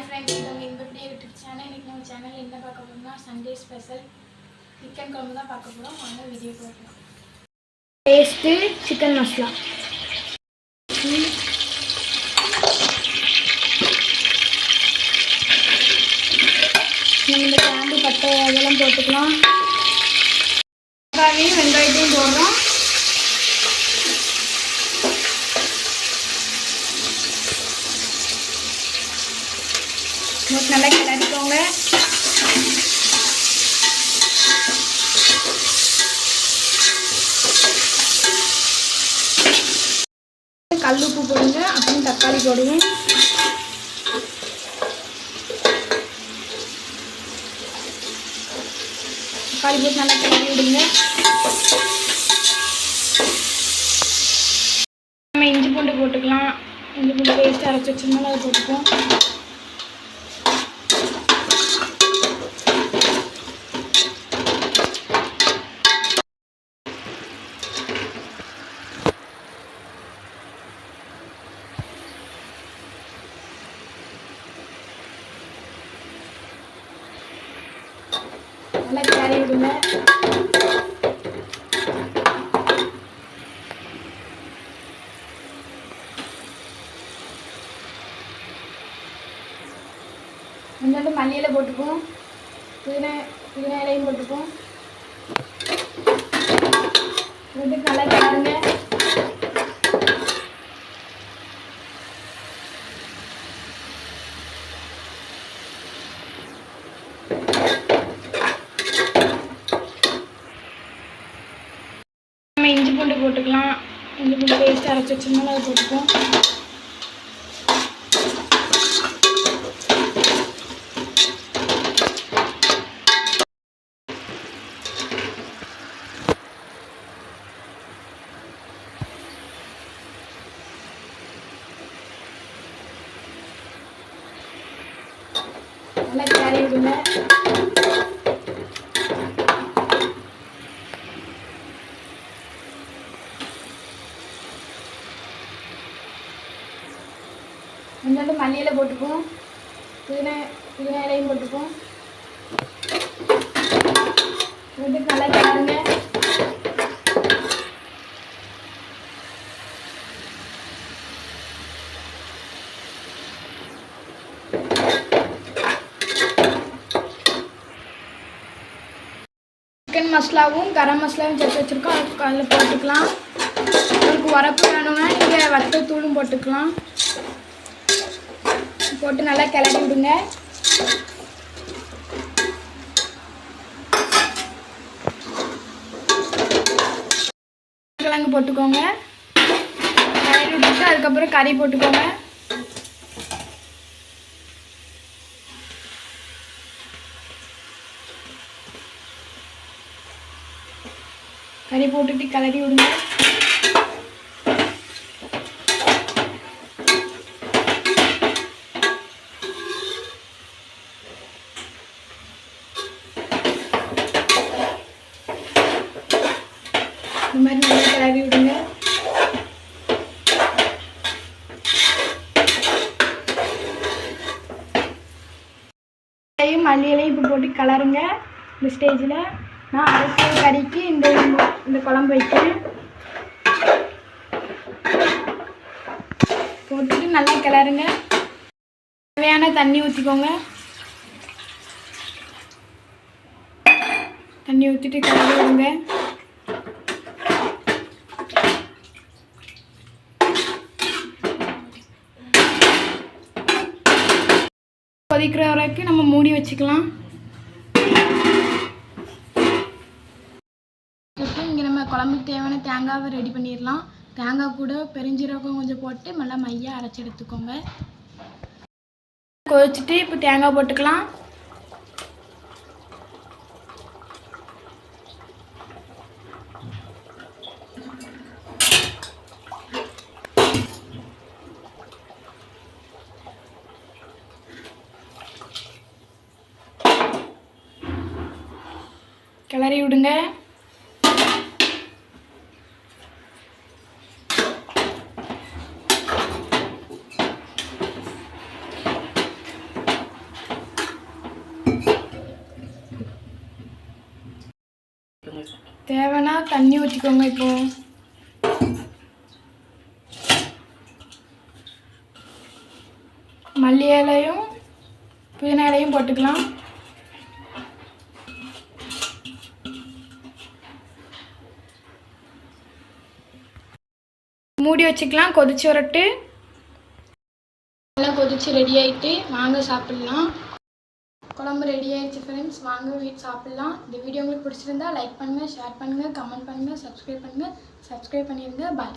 Friends இது உங்கள் இன்பப்படி YouTube channel. இன்றைக்கி நம்ம சேனல் என்ன பார்க்க போகிறோம்னா சண்டே ஸ்பெஷல் சிக்கன் குழம்பு தான் பார்க்க போகிறோம் வாங்க வீடியோ பார்க்கலாம் டேஸ்ட்டு சிக்கன் மசாலா நம்ம இந்த கிராம்பு பட்டை அதெல்லாம் போட்டுக்கலாம் வெங்காயத்தையும் போடுறோம் நல்லா கிளறிக்கோங்க கல் உப்பு போடுங்க அப்புறம் தக்காளி போடுங்க. தக்காளி போட்டு நல்லா கிளறி விடுங்க. நம்ம இஞ்சி பூண்டு போட்டுக்கலாம். இஞ்சி பூண்டு பேஸ்ட் அரைச்சி வச்சிருந்தாலும் அதை போட்டுப்போம். நல்லா கிளறி விடுங்க கொஞ்சோண்டு மல்லியில் போட்டுப்போம். புதினா புதினா இலையும் போட்டுப்போம். போட்டு நல்லா கிளறுங்க நம்ம இஞ்சி பூண்டு போட்டுக்கலாம் இஞ்சி பூண்டு பேஸ்ட் அரைச்சி வச்சிருந்தாலும் அதை போட்டுப்போம் நல்லா கிளறி விடுங்க கொஞ்சோண்டு மல்லியில் போட்டுப்போம். புதினா புதினா இலையும் போட்டுப்போம். போட்டு நல்லா கிளறுங்க சிக்கன் மசாலாவும் கரம் மசாலாவும் சேர்த்து வச்சுருக்கோம். அதுக்கு அதில் போட்டுக்கலாம். உங்களுக்கு உரப்பு வேணும்னா நீங்கள் வத்தல் தூளும் போட்டுக்கலாம். போட்டு நல்லா கிளறி விடுங்க. கிழங்கு போட்டுக்கோங்க. கிளறி விட்டுட்டு அதுக்கப்புறம் கறி போட்டுக்கோங்க. கறி போட்டுட்டு கிளறி விடுங்க. இந்த மாதிரி நல்லா கிளறி விடுங்க. இலையும் இப்போ போட்டு கலருங்க. இந்த ஸ்டேஜில் நான் அரைச்ச கறிக்கு இந்த இந்த குழம்பு வைக்கிறேன். போட்டுட்டு நல்லா கிளறுங்க. தேவையான தண்ணி ஊற்றிக்கோங்க தண்ணி ஊற்றிட்டு கிளறி விடுங்க. கொதிக்கிற வரைக்கும் நம்ம மூடி வச்சுக்கலாம். இப்போ இங்கே நம்ம குழம்புக்கு தேவையான தேங்காவை ரெடி பண்ணிடலாம். தேங்காய் கூட பெருஞ்சீரகம் கொஞ்சம் போட்டு நல்லா மையாக அரைச்சி எடுத்துக்கோங்க. கொதிச்சுட்டு இப்போ தேங்காய் போட்டுக்கலாம். கிளறி விடுங்க. தேவைன்னா தண்ணி ஊற்றிக்கோங்க இப்போ. மல்லி இலையும் புதினா இலையும் போட்டுக்கலாம். மூடி வச்சுக்கலாம். கொதிச்சு வரட்டு. நல்லா கொதிச்சு ரெடி ஆயிட்டு வாங்க சாப்பிட்லாம். குழம்பு ரெடி ஆயிடுச்சு ஃப்ரெண்ட்ஸ் வாங்க வீட்டு சாப்பிட்லாம். இந்த வீடியோ உங்களுக்கு பிடிச்சிருந்தா லைக் பண்ணுங்கள் ஷேர் பண்ணுங்கள் கமெண்ட் பண்ணுங்கள் சப்ஸ்கிரைப் பண்ணுங்கள் சப்ஸ்கிரைப் பண்ணிடுங்க பாய்